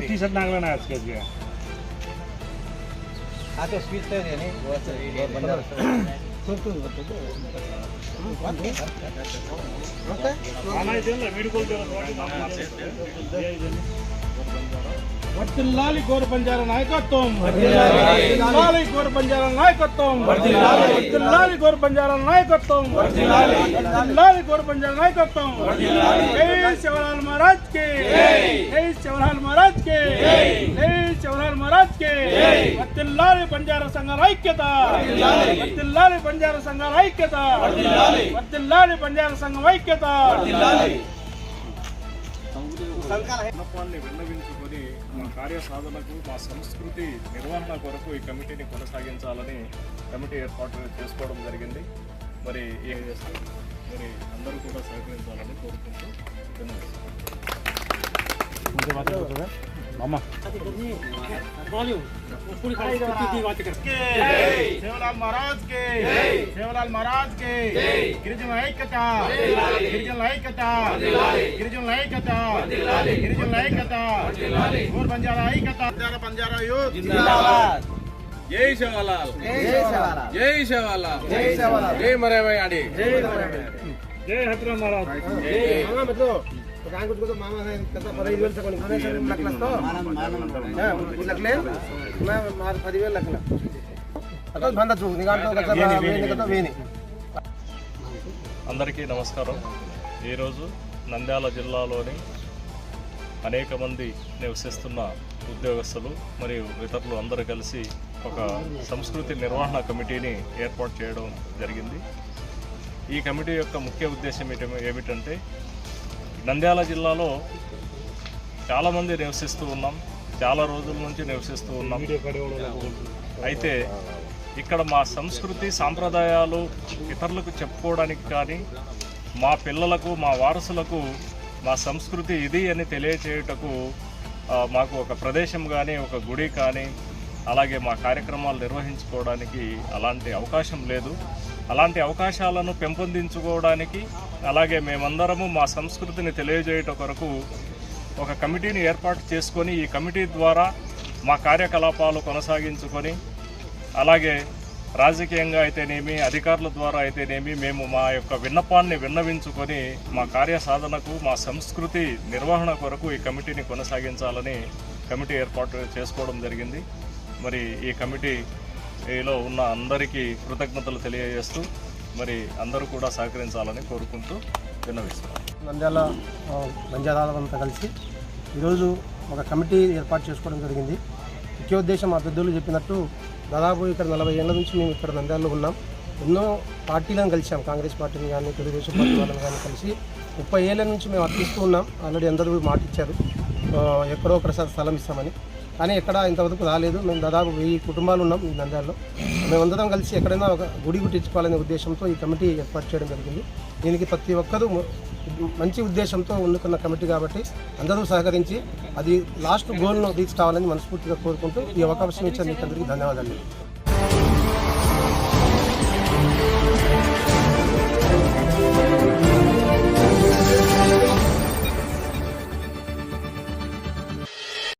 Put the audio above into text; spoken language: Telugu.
टी शर्ट नागला ना आज के लिए आते स्पीड से नहीं वो वो बंदा खाना इधर वीडियो कॉल వర్తిల్లాలి గోర బంజారా నాయకత్వం వర్తిల్లాలి గోర బంజారా నాయకత్వం వర్తిల్లాలి గోర బంజారా నాయకత్వం వర్తిల్లాలి గోర బంజారా నాయకత్వం జై శివలాల్ మహారాజ్ కి జై శివలాల్ మహారాజ్ కి జై శివలాల్ మహారాజ్ కి వర్తిల్లాలి బంజారా సంఘాల ఐక్యత వర్తిల్లాలి బంజారా సంఘాల ఐక్యత వర్తిల్లాలి బంజారా సంఘం ఐక్యత విన్నపాన్ని విన్నవించుకొని మా కార్య సాధనకు మా సంస్కృతి నిర్వహణ కొరకు ఈ కమిటీని కొనసాగించాలని కమిటీ ఏర్పాటు చేసుకోవడం జరిగింది. మరి ఈ మరి అందరూ కూడా సహకరించాలని కోరుకుంటూ ధన్యవాదాలు. मामा। सेवालाल महाराज के। सेवालाल महाराज के। गिरिजन लाइक कटा गिरिजन लाइक कटा गिरिजन लाइक कटा गिरिजन लाइक कटा और बंजारा ही कटा बंजारा बंजारा यूथ जिंदाबाद। जय सेवालाल। जय सेवालाल। जय सेवालाल। जय सेवालाल। जय मरे भाई आड़ी। जय जय हतराम महाराज। जय। मतलब అందరికీ నమస్కారం. ఈరోజు నంద్యాల జిల్లాలోని అనేక మంది నివసిస్తున్న ఉద్యోగస్తులు మరియు ఇతరులు అందరూ కలిసి ఒక సంస్కృతి నిర్వహణ కమిటీని ఏర్పాటు చేయడం జరిగింది. ఈ కమిటీ యొక్క ముఖ్య ఉద్దేశం ఏమిటంటే నంద్యాల జిల్లాలో చాలామంది నివసిస్తూ ఉన్నాం. చాలా రోజుల నుంచి నివసిస్తూ ఉన్నాం. అయితే ఇక్కడ మా సంస్కృతి సాంప్రదాయాలు ఇతరులకు చెప్పుకోవడానికి కానీ మా పిల్లలకు మా వారసులకు మా సంస్కృతి ఇది అని తెలియచేయుటకు మాకు ఒక ప్రదేశం కానీ ఒక గుడి కానీ అలాగే మా కార్యక్రమాలు నిర్వహించుకోవడానికి అలాంటి అవకాశం లేదు. అలాంటి అవకాశాలను పెంపొందించుకోవడానికి అలాగే మేమందరము మా సంస్కృతిని తెలియజేయట కొరకు ఒక కమిటీని ఏర్పాటు చేసుకొని ఈ కమిటీ ద్వారా మా కార్యకలాపాలు కొనసాగించుకొని అలాగే రాజకీయంగా అయితేనేమి అధికారుల ద్వారా అయితేనేమి మేము మా యొక్క విన్నపాన్ని విన్నవించుకొని మా కార్య సాధనకు మా సంస్కృతి నిర్వహణ కొరకు ఈ కమిటీని కొనసాగించాలని కమిటీ ఏర్పాటు చేసుకోవడం జరిగింది. మరి ఈ కమిటీ ఏలో ఉన్న అందరికీ కృతజ్ఞతలు తెలియజేస్తూ మరి అందరూ కూడా సహకరించాలని కోరుకుంటూ విన్నవిస్తున్నాను నంద్యాల నంద్యాలంతా కలిసి ఈరోజు ఒక కమిటీ ఏర్పాటు చేసుకోవడం జరిగింది. ముఖ్యోద్దేశం మా పెద్దలు చెప్పినట్టు దాదాపు ఇక్కడ నలభై ఏళ్ళ నుంచి మేము ఇక్కడ నంద్యాలలో ఉన్నాం. ఎన్నో పార్టీలను కలిసాం కాంగ్రెస్ పార్టీని కానీ తెలుగుదేశం పార్టీ వాళ్ళని కానీ కలిసి ముప్పై ఏళ్ళ నుంచి మేము అర్పిస్తూ ఉన్నాం. ఆల్రెడీ అందరూ మాట ఇచ్చారు ఎక్కడో ఒకసారి స్థలం ఇస్తామని. కానీ ఎక్కడ ఇంతవరకు రాలేదు. మేము దాదాపు వెయ్యి కుటుంబాలు ఉన్నాం ఈ నంద్యాలలో. మేమందరం కలిసి ఎక్కడైనా ఒక గుడి గుట్టించుకోవాలనే ఉద్దేశంతో ఈ కమిటీ ఏర్పాటు చేయడం జరిగింది. దీనికి ప్రతి ఒక్కరూ మంచి ఉద్దేశంతో ఎన్నుకున్న కమిటీ కాబట్టి అందరూ సహకరించి అది లాస్ట్ గోల్ను రీచ్ కావాలని మనస్ఫూర్తిగా కోరుకుంటూ ఈ అవకాశం ఇచ్చిన మీకు అందరికీ ధన్యవాదాలు.